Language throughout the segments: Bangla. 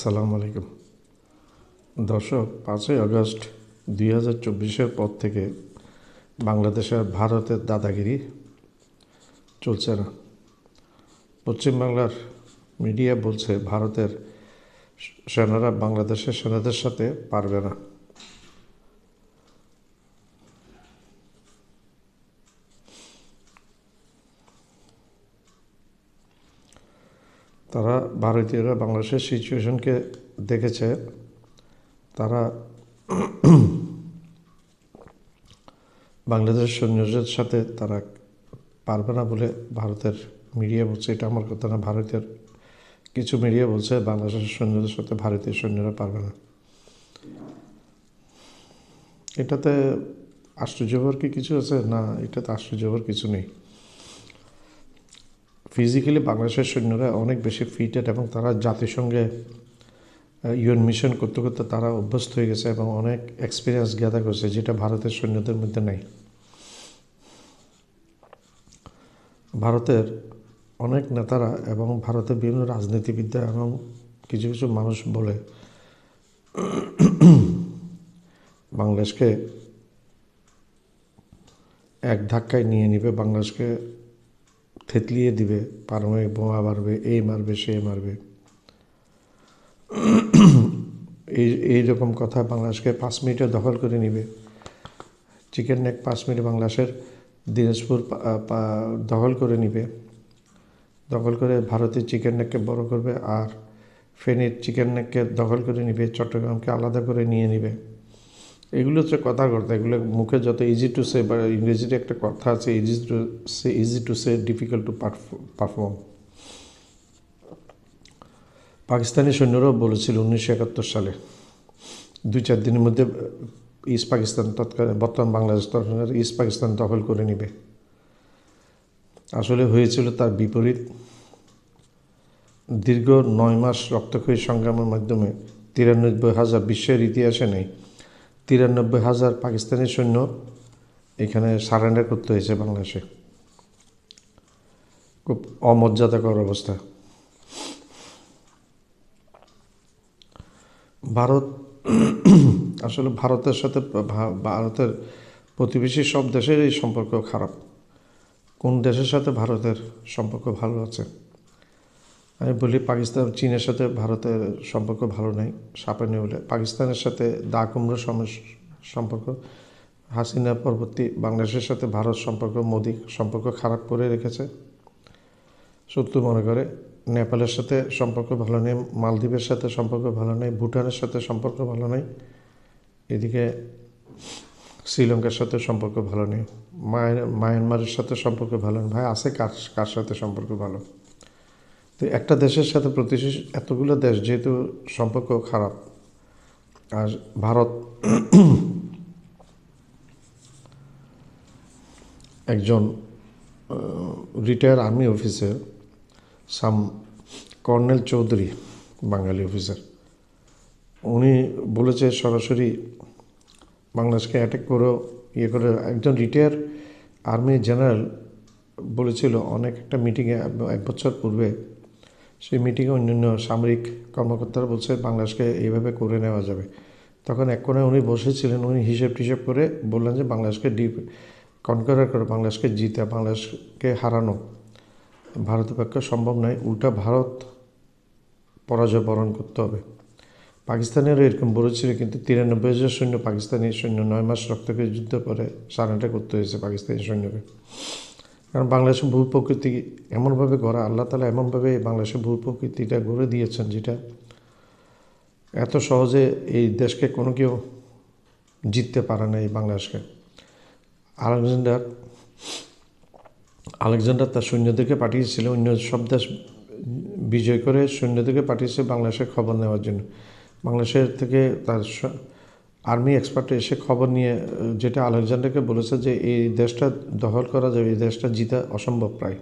আসসালামু আলাইকুম। দর্শক, পাঁচই আগস্ট দুই হাজার চব্বিশের পর থেকে বাংলাদেশের ভারতের দাদাগিরি চলছে না। পশ্চিমবাংলার মিডিয়া বলছে, ভারতের সেনারা বাংলাদেশের সেনাদের সাথে পারবে না। তারা ভারতীয়রা বাংলাদেশের সিচুয়েশনকে দেখেছে। তারা বাংলাদেশের সৈন্যদের সাথে তারা পারবে না বলে ভারতের মিডিয়া বলছে। এটা আমার কথা না, ভারতের কিছু মিডিয়া বলছে, বাংলাদেশের সৈন্যদের সাথে ভারতীয় সৈন্যরা পারবে না। এটাতে আশ্চর্যকর কি কিছু আছে? না, এটাতে আশ্চর্যকর কিছু নেই। ফিজিক্যালি বাংলাদেশের সৈন্যরা অনেক বেশি ফিটেড এবং তারা জাতিসংঘে ইউএন মিশন করতে করতে তারা অভ্যস্ত হয়ে গেছে এবং অনেক এক্সপিরিয়েন্স গ্যাদার করছে, যেটা ভারতের সৈন্যদের মধ্যে নেই। ভারতের অনেক নেতারা এবং ভারতের বিভিন্ন রাজনীতিবিদরা এবং কিছু কিছু মানুষ বলে, বাংলাদেশকে এক ধাক্কায় নিয়ে নিবে, বাংলাদেশকে থেতলিয়ে দিবে পারমাণবিক বোমা মারবে এই মারবে, সে মারবে। এই এইরকম কথা বাংলাদেশকে পাঁচ মিনিটে দখল করে নিবে। চিকেন নেক পাঁচ মিনিটে বাংলাদেশের দিনাজপুর দখল করে নিবে। দখল করে ভারতের চিকেন নেককে বড় করবে আর ফেনীর চিকেন নেককে দখল করে নিবে, চট্টগ্রামকে আলাদা করে নিয়ে নিবে। এগুলো হচ্ছে কথা কথা এগুলো মুখে যত ইজি টু সে বা ইংরেজিতে একটা কথা আছে easy to say easy to say difficult to perform Pakistani সৈন্যরাও বলেছিল উনিশশো একাত্তর সালে, দুই চার দিনের মধ্যে ইস্ট পাকিস্তান তৎকালীন বর্তমান বাংলাদেশ তৎকালীন ইস্ট পাকিস্তান দখল করে নিবে। আসলে হয়েছিল তার বিপরীত। দীর্ঘ নয় মাস রক্তক্ষয়ী সংগ্রামের মাধ্যমে তিরানব্বই হাজার বিশ্বের ইতিহাসে নেই তিরানব্বই হাজার পাকিস্তানি সৈন্য এখানে সারেন্ডার করতে হয়েছে বাংলাদেশে। খুব অমর্যাদাকর অবস্থা। ভারত আসলে ভারতের সাথে ভারতের প্রতিবেশী সব দেশের এই সম্পর্ক খারাপ। কোন দেশের সাথে ভারতের সম্পর্ক ভালো আছে? আমি বলি পাকিস্তান, চীনের সাথে ভারতের সম্পর্ক ভালো নেই, সাপে নেই বলে পাকিস্তানের সাথে দা কুমড়ো সম্পর্ক, হাসিনা পরবর্তী বাংলাদেশের সাথে ভারত সম্পর্ক, মোদী সম্পর্ক খারাপ করে রেখেছে। সত্য মনে করে, নেপালের সাথে সম্পর্ক ভালো নেই, মালদ্বীপের সাথে সম্পর্ক ভালো নেই, ভুটানের সাথে সম্পর্ক ভালো নেই, এদিকে শ্রীলঙ্কার সাথে সম্পর্ক ভালো নেই মায়ানমারের সাথে সম্পর্ক ভালো নেই। ভাই, আছে কার কার সাথে সম্পর্ক ভালো? তো একটা দেশের সাথে প্রতিবেশী এতগুলো দেশ যেহেতু সম্পর্ক খারাপ, আর ভারত একজন retire army officer some colonel Chowdhury Bangali officer উনি বলেছে সরাসরি বাংলাদেশকে অ্যাটাক করেও ইয়ে করে। একজন রিটায়ার আর্মি জেনারেল বলেছিল, অনেক একটা মিটিংয়ে এক বছর পূর্বে সেই মিটিংয়ে অন্যান্য সামরিক কর্মকর্তারা বলছে, বাংলাদেশকে এইভাবে করে নেওয়া যাবে। তখন এক কোণে উনি বসেছিলেন, উনি হিসেব টিসেব করে বললেন যে, বাংলাদেশকে ডিপ কনকারার করে, বাংলাদেশকে জিতে, বাংলাদেশকে হারানো। ভারতের পক্ষে সম্ভব নয়, উল্টা ভারত পরাজয় বরণ করতে হবে। পাকিস্তানেরও এরকম বলেছিল, কিন্তু তিরানব্বই হাজার সৈন্য পাকিস্তানি সৈন্য নয় মাস রক্তকে যুদ্ধ করে সারেন্ডার করতে হয়েছে পাকিস্তানি সৈন্যকে। কারণ বাংলাদেশের ভূ প্রকৃতি এমনভাবে গড়া, আল্লাহ তালা এমনভাবে বাংলাদেশের ভূ প্রকৃতিটা গড়ে দিয়েছেন যেটা এত সহজে এই দেশকে কোনো কেউ জিততে পারে না এই বাংলাদেশকে। আলেকজান্ডার আলেকজান্ডার তার সৈন্যদেরকে পাঠিয়েছিল, অন্য সব দেশ বিজয় করে সৈন্যদেরকে পাঠিয়েছে বাংলাদেশের খবর নেওয়ার জন্য। বাংলাদেশের থেকে তার আর্মি এক্সপার্ট এসে খবর নিয়ে, যেটা আলেকজান্ডারকে বলেছে যে এই দেশটা দখল করা যাবে, এই দেশটা জিতা অসম্ভব প্রায়।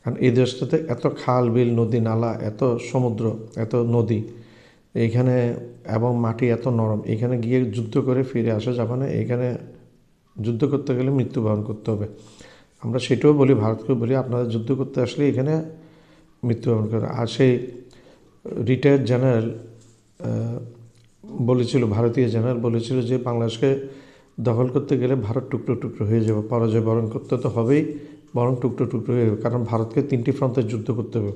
কারণ এই দেশটাতে এত খাল, বিল, নদী, নালা, এত সমুদ্র, এত নদী, এইখানে এবং মাটি এত নরম এখানে গিয়ে যুদ্ধ করে ফিরে আসা যাবে না এখানে যুদ্ধ করতে গেলে মৃত্যুবরণ করতে হবে। আমরা সেটাও বলি ভারতকে বলি, আপনারা যুদ্ধ করতে আসলে এখানে মৃত্যুবরণ করে আর সেই রিটায়ার্ড জেনারেল বলেছিল, ভারতীয় জেনারেল বলেছিল যে বাংলাদেশকে দখল করতে গেলে ভারত টুকরো টুকরো হয়ে যাবে। পরাজয় বরণ করতে তো হবেই, বরং টুকরো টুকরো হয়ে যাবে, কারণ ভারতকে তিনটি ফ্রন্টে যুদ্ধ করতে হবে।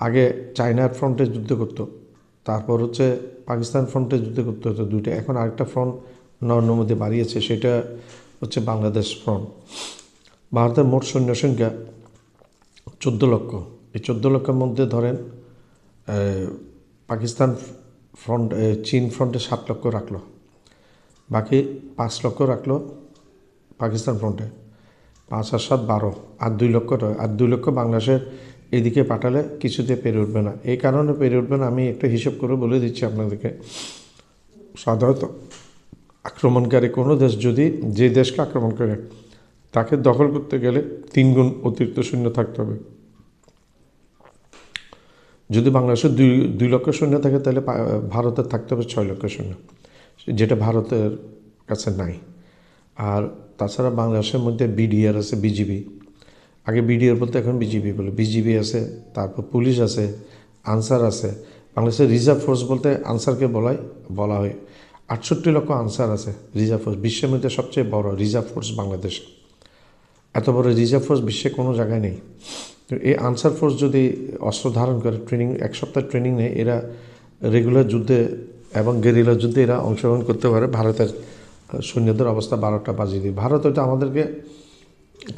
আগে চায়নার ফ্রন্টে যুদ্ধ করতো, তারপর হচ্ছে পাকিস্তান ফ্রন্টে যুদ্ধ করতে হতো দুইটা। এখন আরেকটা ফ্রন্ট নরেন্দ্র মোদী বাড়িয়েছে, সেটা হচ্ছে বাংলাদেশ ফ্রন্ট। ভারতের মোট সৈন্য সংখ্যা চোদ্দ লক্ষ। এই চোদ্দ লক্ষের মধ্যে ধরেন পাকিস্তান ফ্রন্ট চীন ফ্রন্টে সাত লক্ষ রাখল। বাকি পাঁচ লক্ষ রাখল পাকিস্তান ফ্রন্টে। পাঁচ আর সাত বারো, আর দুই লক্ষ আর দুই লক্ষ বাংলাদেশের এদিকে পাঠালে কিছুতে পেরে উঠবে না। এই কারণে পেরে উঠবে না, আমি একটা হিসেব করে বলে দিচ্ছি আপনাদেরকে। সাধারণত আক্রমণকারী কোনো দেশ যদি যে দেশকে আক্রমণ করে, তাকে দখল করতে গেলে তিন গুণ অতিরিক্ত শূন্য থাকতে হবে। যদি বাংলাদেশের দুই দুই লক্ষ সৈন্য থাকে, তাহলে ভারতের থাকতে হবে ছয় লক্ষ সৈন্য, যেটা ভারতের কাছে নাই। আর তাছাড়া বাংলাদেশের মধ্যে বিডিআর আছে, বিজিবি। আগে বিডিআর বলতে, এখন বিজিবি বলে। বিজিবি আছে, তারপর পুলিশ আছে, আনসার আছে। বাংলাদেশের রিজার্ভ ফোর্স বলতে আনসারকে বলাই, বলা হয়। আটষট্টি লক্ষ আনসার আছে রিজার্ভ ফোর্স, বিশ্বের মধ্যে সবচেয়ে বড় রিজার্ভ ফোর্স বাংলাদেশ। এত বড় রিজার্ভ ফোর্স বিশ্বে কোনো জায়গায় নেই। এই আনসার ফোর্স যদি অস্ত্র ধারণ করে ট্রেনিং এক সপ্তাহ ট্রেনিং নেয়, এরা রেগুলার যুদ্ধে এবং গেরিলা যুদ্ধে এরা অংশগ্রহণ করতে পারে। ভারতের সৈন্যদের অবস্থা বারোটা বাজিয়ে দিয়ে ভারত হয়তো আমাদেরকে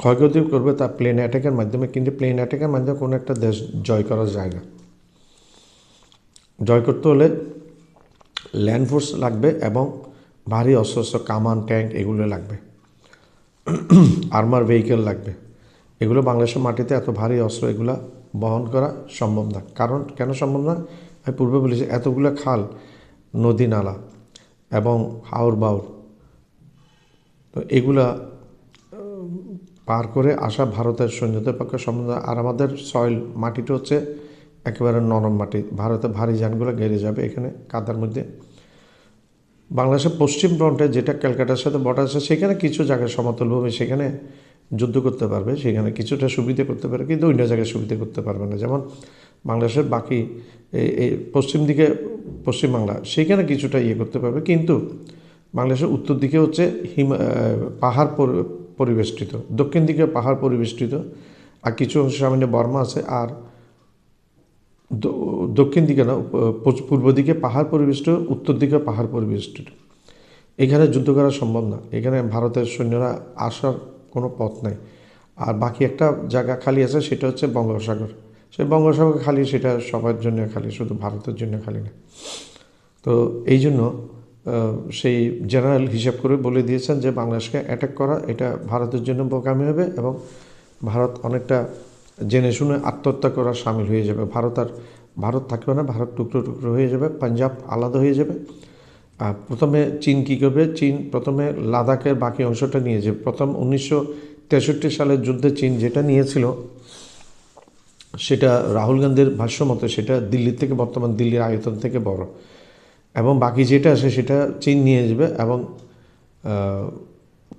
ক্ষয়ক্ষতি করবে তা প্লেন অ্যাটাকের মাধ্যমে, কিন্তু প্লেন অ্যাটাকের মাধ্যমে কোনো একটা দেশ জয় করা যায় না জয় করতে হলে ল্যান্ড ফোর্স লাগবে এবং ভারী অস্ত্র কামান ট্যাঙ্ক এগুলো লাগবে। আর্মার ভেহিকেল লাগবে। এগুলো বাংলাদেশের মাটিতে এত ভারী অস্ত্র, এগুলা বহন করা সম্ভব না। কারণ, কেন সম্ভব না? আমি পূর্বে বলেছি, এতগুলো খাল, নদী নালা এবং হাওর বাউর, তো এগুলা পার করে আসা ভারতের সৈন্যদের পক্ষে সম্ভব না। আর আমাদের সয়েল মাটিটা হচ্ছে একেবারে নরম মাটি। ভারতে ভারী যানগুলো গেড়ে যাবে এখানে, কাদার মধ্যে। বাংলাদেশের পশ্চিম ফ্রন্টে যেটা ক্যালকাটার সাথে বর্ডার আছে, সেখানে কিছু জায়গায় সমতল ভূমি, সেখানে যুদ্ধ করতে পারবে, সেখানে কিছুটা সুবিধা করতে পারবে, কিন্তু অন্য জায়গায় সুবিধা করতে পারবে না। যেমন বাংলাদেশের বাকি এই পশ্চিম দিকে পশ্চিমবাংলা সেখানে কিছুটা ইয়ে করতে পারবে, কিন্তু বাংলাদেশের উত্তর দিকে হচ্ছে হিম পাহাড় পরিবেষ্টিত, দক্ষিণ দিকে পাহাড় পরিবেষ্টিত, আর কিছু অংশ সামান্য বর্মা আছে, আর দক্ষিণ দিকে না পূর্ব দিকে পাহাড় পরিবেষ্টিত, উত্তর দিকে পাহাড় পরিবেষ্টিত। এখানে যুদ্ধ করা সম্ভব না। এখানে ভারতের সৈন্যরা আসার কোনো পথ নাই। আর বাকি একটা জায়গা খালি আছে, সেটা হচ্ছে বঙ্গোপসাগর। সেই বঙ্গোপসাগর খালি, সেটা সবার জন্য খালি, শুধু ভারতের জন্য খালি না। তো এই জন্য সেই জেনারেল হিসাব করে বলে দিয়েছেন যে বাংলাদেশকে অ্যাটাক করা, এটা ভারতের জন্য বোকামি হবে এবং ভারত অনেকটা জেনে শুনে আত্মহত্যা করা সামিল হয়ে যাবে। ভারত আর, ভারত থাকবে না, ভারত টুকরো টুকরো হয়ে যাবে, পাঞ্জাব আলাদা হয়ে যাবে। আর প্রথমে চীন কী করবে? চীন প্রথমে লাদাখের বাকি অংশটা নিয়ে যাবে প্রথম উনিশশো তেষট্টি সালের যুদ্ধে চীন যেটা নিয়েছিল, সেটা রাহুল গান্ধীর ভাষ্য মতে সেটা দিল্লির থেকে বর্তমান দিল্লির আয়তন থেকে বড়। এবং বাকি যেটা আছে সেটা চীন নিয়ে যাবে এবং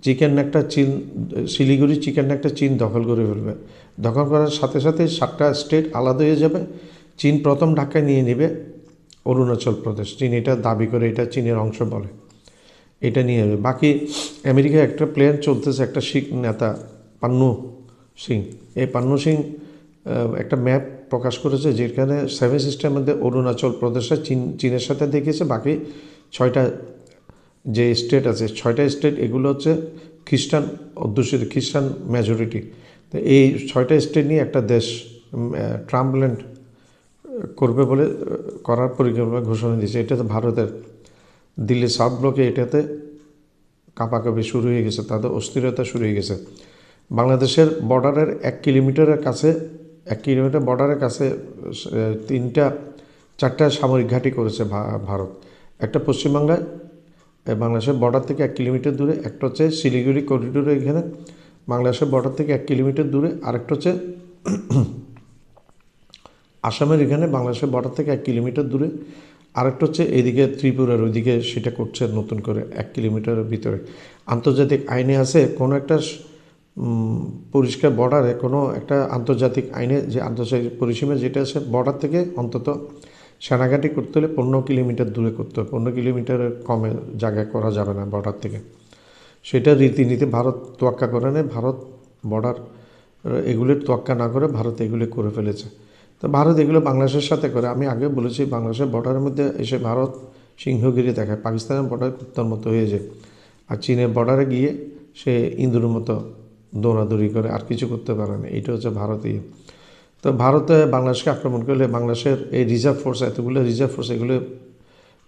চিকেন একটা চীন, শিলিগুড়ি চিকেন একটা চীন দখল করে ফেলবে। দখল করার সাথে সাথে সাতটা স্টেট আলাদা হয়ে যাবে। চীন প্রথম ঢাকায় নিয়ে নেবে। অরুণাচল প্রদেশ। চীন এটা দাবি করে, এটা চীনের অংশ বলে। এটা নিয়ে যাবে বাকি আমেরিকায় একটা প্লেয়ার চলতেছে, একটা শিখ নেতা, পান্নু সিং। এই পান্নু সিং একটা ম্যাপ প্রকাশ করেছে যেখানে সেভেন সিস্টেমের মধ্যে অরুণাচল প্রদেশে চীন, চীনের সাথে দেখিয়েছে। বাকি ছয়টা যে স্টেট আছে, ছয়টা স্টেট এগুলো হচ্ছে খ্রিস্টান অধ্যুষিত, খ্রিস্টান মেজরিটি তো এই ছয়টা স্টেট নিয়ে একটা দেশ ট্রাম্পল্যান্ড করবে বলে করার পরিকল্পনা ঘোষণা দিয়েছে। এটা তো ভারতের দিল্লি সাউথ ব্লকে এটাতে কাপাকাপি শুরু হয়ে গেছে, তাদের অস্থিরতা শুরু হয়ে গেছে। বাংলাদেশের বর্ডারের এক কিলোমিটারের কাছে, এক কিলোমিটার বর্ডারের কাছে তিনটা, চারটা সামরিক ঘাঁটি করেছে ভারত। একটা পশ্চিমবাংলায় বাংলাদেশের বর্ডার থেকে এক কিলোমিটার দূরে, একটা হচ্ছে শিলিগুড়ি করিডোরে এখানে। বাংলাদেশের বর্ডার থেকে এক কিলোমিটার দূরে, আরেকটা হচ্ছে আসামের এখানে বাংলাদেশের বর্ডার থেকে এক কিলোমিটার দূরে। আরেকটা হচ্ছে এদিকে ত্রিপুরার, ওইদিকে সেটা করছে নতুন করে এক কিলোমিটারের ভিতরে। আন্তর্জাতিক আইনে আছে কোনো একটা পরিষ্কার বর্ডারে কোনো একটা আন্তর্জাতিক আইনে যে আন্তর্জাতিক পরিসীমা যেটা আছে বর্ডার থেকে অন্তত সেনাঘাটি করতে হলে পনেরো কিলোমিটার দূরে করতে হবে। পনেরো কিলোমিটারের কমে জায়গায় করা যাবে না বর্ডার থেকে। সেটা রীতিনীতি ভারত তোয়াক্কা করে নেয়। ভারত বর্ডার এগুলির তোয়াক্কা না করে ভারত এগুলি করে ফেলেছে। তো ভারত এগুলো বাংলাদেশের সাথে করে। আমি আগে বলেছি, বাংলাদেশের বর্ডারের মধ্যে এসে ভারত সিংহগিরি দেখায়। পাকিস্তানের বর্ডার কুত্তার মতো হয়ে যায়। আর চীনের বর্ডারে গিয়ে সে ইন্দুর মতো দৌড়াদৌড়ি করে, আর কিছু করতে পারে না। এটা হচ্ছে ভারতীয়। তো ভারতে বাংলাদেশকে আক্রমণ করলে বাংলাদেশের এই রিজার্ভ ফোর্স এতগুলো রিজার্ভ ফোর্স এগুলো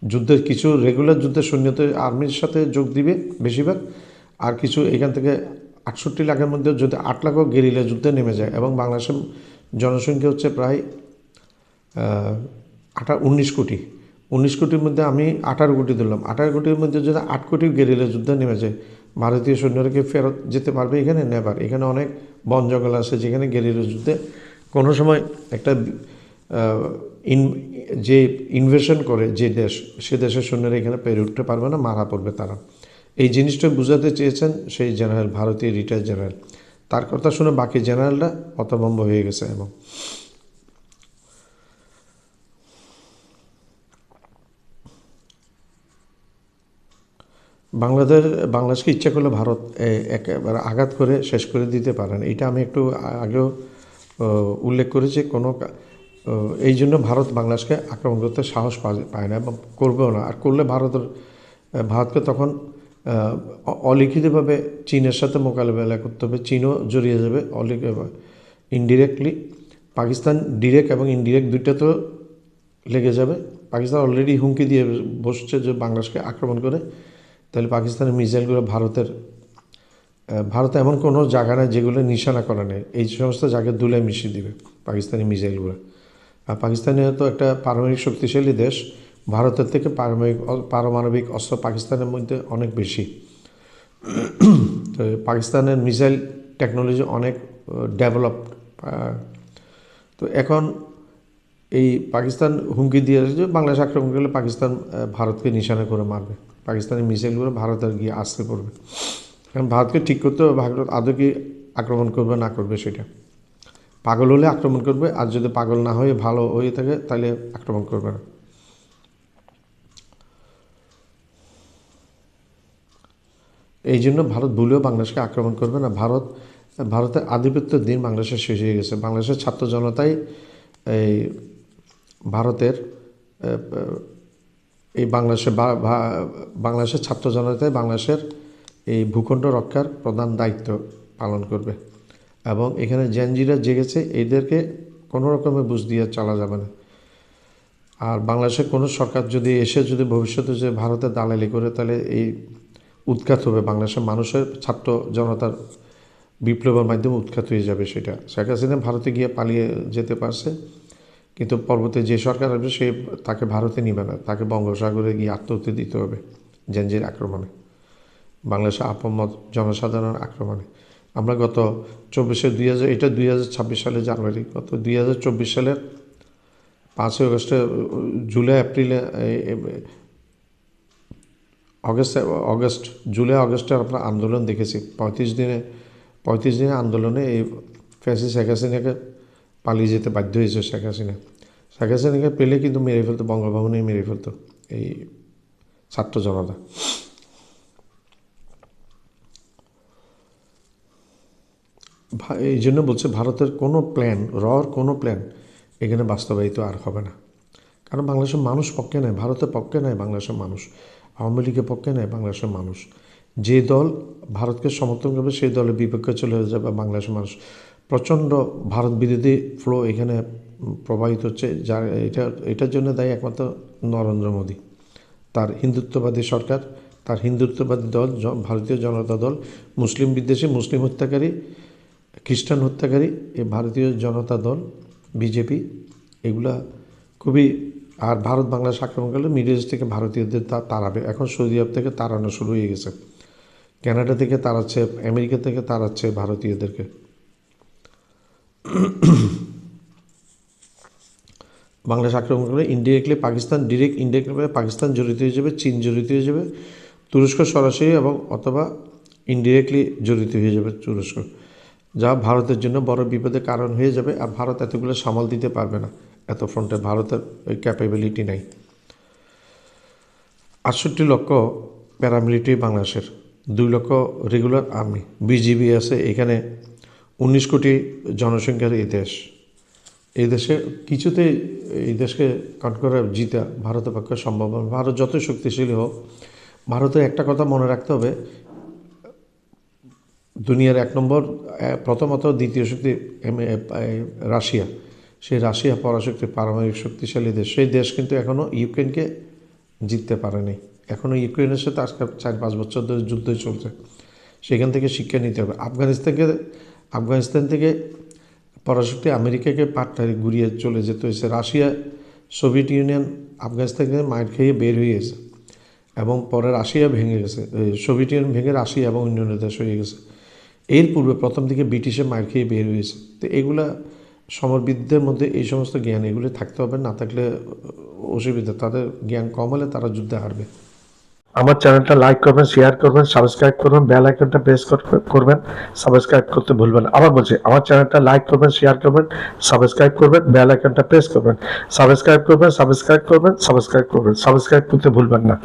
যুদ্ধের কিছু রেগুলার যুদ্ধের সৈন্যত আর্মির সাথে যোগ দিবে বেশিরভাগ। আর কিছু এখান থেকে আটষট্টি লাখের মধ্যে যদি আট লাখও গেরিলা যুদ্ধে নেমে যায় এবং বাংলাদেশের জনসংখ্যা হচ্ছে প্রায় আঠা উনিশ কোটি। উনিশ কোটির মধ্যে আমি আঠারো কোটি ধরলাম। আঠারো কোটির মধ্যে যদি আট কোটি গেরিলা যুদ্ধে নেমে যায়, ভারতীয় সৈন্যরা কি ফেরত যেতে পারবে এখানে? নেবার এখানে অনেক বন জঙ্গল আছে যেখানে গেরিলা যুদ্ধে কোনো সময় একটা ইন, যে ইনভেশন করে যে দেশ, সে দেশের সৈন্যরা এখানে পেরে উঠতে পারবে না, মারা পড়বে তারা। এই জিনিসটা বুঝাতে চেয়েছেন সেই জেনারেল, ভারতীয় রিটায়ার জেনারেল। তার কথা শুনে বাকি জেনারেলরা হতভম্ব হয়ে গেছে এবং বাংলাদেশ, বাংলাদেশকে ইচ্ছা করলে ভারত একেবারে আঘাত করে শেষ করে দিতে পারেন। এটা আমি একটু আগেও উল্লেখ করেছি। কোনো এই জন্য ভারত বাংলাদেশকে আক্রমণ করতে সাহস পায় না এবং করবেও না। আর করলে ভারতের, ভারতকে তখন অলিখিতভাবে চীনের সাথে মোকাবেলা করতে হবে, চীনও জড়িয়ে যাবে অলিখিত ইনডিরেক্টলি পাকিস্তান ডিরেক্ট এবং ইনডিরেক্ট দুইটা তো লেগে যাবে। পাকিস্তান অলরেডি হুমকি দিয়ে বসছে যে বাংলাদেশকে আক্রমণ করে। তাহলে পাকিস্তানের মিসাইলগুলো ভারতের ভারতে এমন কোনো জায়গা নেই যেগুলো নিশানা করা নেই। এই সমস্ত জায়গায় দুলে মিশিয়ে দিবে পাকিস্তানি মিসাইলগুলো। আর পাকিস্তানি তো একটা পারমাণবিক শক্তিশালী দেশ। ভারতের থেকে পারমাণবিক পারমাণবিক অস্ত্র পাকিস্তানের মধ্যে অনেক বেশি। তো পাকিস্তানের মিসাইল টেকনোলজি অনেক ডেভেলপড তো এখন এই পাকিস্তান হুমকি দিয়ে যে বাংলাদেশ আক্রমণ করলে পাকিস্তান ভারতকে নিশানা করে মারবে। পাকিস্তানের মিসাইলগুলো ভারতের গিয়ে আসতে পড়বে কারণ ভারতকে ঠিক করতে হবে, ভারত আদৌ কি আক্রমণ করবে, না করবে সেটা। পাগল হলে আক্রমণ করবে, আর যদি পাগল না হয়ে ভালো হয়ে থাকে, তাহলে আক্রমণ করবে না। এই জন্য ভারত ভুলেও বাংলাদেশকে আক্রমণ করবে না। ভারত, ভারতের আধিপত্যের দিন বাংলাদেশের শেষ হয়ে গেছে। বাংলাদেশের ছাত্র জনতাই এই ভারতের এই বাংলাদেশের বাংলাদেশের ছাত্র জনতাই বাংলাদেশের এই ভূখণ্ড রক্ষার প্রধান দায়িত্ব পালন করবে। এবং এখানে জেনজিরা জেগেছে, এদেরকে কোনো রকমের বুঝ দিয়ে চলা যাবে না। আর বাংলাদেশের কোনো সরকার যদি এসে যদি ভবিষ্যতে যে ভারতে দালালি করে, তাহলে এই উৎখাত হবে বাংলাদেশের মানুষের, ছাত্র জনতার বিপ্লবের মাধ্যমে উৎখাত হয়ে যাবে সেটা। শেখ হাসিনা ভারতে গিয়ে পালিয়ে যেতে পারছে, কিন্তু পর্বতে যে সরকার আসবে সে তাকে ভারতে নিবে না, তাকে বঙ্গোপসাগরে গিয়ে আত্মহত্যা দিতে হবে জেনজির আক্রমণে বাংলাদেশের আপমত জনসাধারণ আক্রমণে। আমরা গত চব্বিশে দুই হাজার, এটা দুই হাজার ছাব্বিশ সালে জানুয়ারি, গত দুই হাজার চব্বিশ সালের পাঁচই আগস্টে জুলাই, এপ্রিলে অগস্ট অগস্ট, জুলাই অগস্টের আপনার আন্দোলন দেখেছি। পঁয়ত্রিশ দিনে, পঁয়ত্রিশ দিনের আন্দোলনে এই ফ্যাসি শেখ হাসিনাকে পালিয়ে যেতে বাধ্য হয়েছে শেখ হাসিনা। শেখ হাসিনাকে পেলে কিন্তু মেরে ফেলতো বঙ্গভবনে মেরে ফেলতো এই ছাত্র জনতা। এই জন্য বলছে ভারতের কোনো প্ল্যান রর কোনো প্ল্যান এখানে বাস্তবায়িত আর হবে না। কারণ বাংলাদেশের মানুষ পক্ষে নেয়, ভারতের পক্ষে নেয় বাংলাদেশের মানুষ। আওয়ামী লীগের পক্ষে নেয়, বাংলাদেশের মানুষ। যে দল ভারতকে সমর্থন করবে, সেই দলের বিপক্ষে চলে যাবে বাংলাদেশের মানুষ। প্রচণ্ড ভারত বিরোধী ফ্লো এখানে প্রবাহিত হচ্ছে, যার এটা, এটার জন্য দায়ী একমাত্র নরেন্দ্র মোদী। তার হিন্দুত্ববাদী সরকার, তার হিন্দুত্ববাদী দল ভারতীয় জনতা দল, মুসলিম বিদ্বেষী, মুসলিম হত্যাকারী, খ্রিস্টান হত্যাকারী এই ভারতীয় জনতা দল, বিজেপি, এগুলা খুবই আর ভারত বাংলাদেশ আক্রমণ করলে মিডিল ইস্ট থেকে ভারতীয়দের তাড়াবে। এখন সৌদি আরব থেকে তাড়ানো শুরু হয়ে গেছে। কানাডা থেকে তাড়াচ্ছে, আমেরিকা থেকে তাড়াচ্ছে ভারতীয়দেরকে। বাংলাদেশ আক্রমণ করলে indirectly Pakistan direct indirectly Pakistan জড়িত হয়ে যাবে, চীন জড়িত হয়ে যাবে, তুরস্ক সরাসরি এবং অথবা ইনডিরেক্টলি জড়িত হয়ে যাবে তুরস্ক। যা ভারতের জন্য বড় বিপদের কারণ হয়ে যাবে আর ভারত এতগুলো সামাল দিতে পারবে না। এত ফ্রন্টে ভারতের ওই ক্যাপাবিলিটি নাই। আটষট্টি লক্ষ প্যারামিলিটারি বাংলাদেশের, দুই লক্ষ রেগুলার আর্মি বিজিবি আছে এখানে উনিশ কোটি জনসংখ্যার এই দেশ। এই দেশে কিছুতেই এই দেশকে কাট করে জিতা ভারতের পক্ষে সম্ভব নয়। ভারত যতই শক্তিশালী হোক ভারতের একটা কথা মনে রাখতে হবে, দুনিয়ার এক নম্বর প্রথমত দ্বিতীয় শক্তি রাশিয়া। সেই রাশিয়া পরাশক্তি পারমাণবিক শক্তিশালী দেশ। সেই দেশ কিন্তু এখনও ইউক্রেনকে জিততে পারেনি। এখনও ইউক্রেনের সাথে আজকে চার পাঁচ বছর ধরে যুদ্ধই চলছে। সেখান থেকে শিক্ষা নিতে হবে। আফগানিস্তানকে, আফগানিস্তান থেকে পরাশক্তি আমেরিকাকে পাটটারি ঘুরিয়ে চলে যেতে হয়েছে। রাশিয়া, সোভিয়েত ইউনিয়ন আফগানিস্তানকে মায়ের খেয়ে বের হয়ে গেছে এবং পরে রাশিয়া ভেঙে গেছে। সোভিয়েত ইউনিয়ন ভেঙে রাশিয়া এবং অন্যান্য দেশ হয়ে গেছে। এর পূর্বে প্রথম দিকে ব্রিটিশে মার খেয়ে বের হয়েছে। তো এগুলা সমরবিদদের মধ্যে এই সমস্ত জ্ঞান এগুলি থাকতে হবে, না থাকলে অসুবিধা। তাদের জ্ঞান কম হলে তারা যুদ্ধে হারবে। আমার চ্যানেলটা লাইক করবেন শেয়ার করবেন সাবস্ক্রাইব করবেন বেল আইকনটা প্রেস করবেন সাবস্ক্রাইব করতে ভুলবেন। আবার বলছি, আমার চ্যানেলটা লাইক করবেন শেয়ার করবেন সাবস্ক্রাইব করবেন বেল আইকনটা প্রেস করবেন। সাবস্ক্রাইব করবেন সাবস্ক্রাইব করবেন সাবস্ক্রাইব করবেন। সাবস্ক্রাইব করতে ভুলবেন না।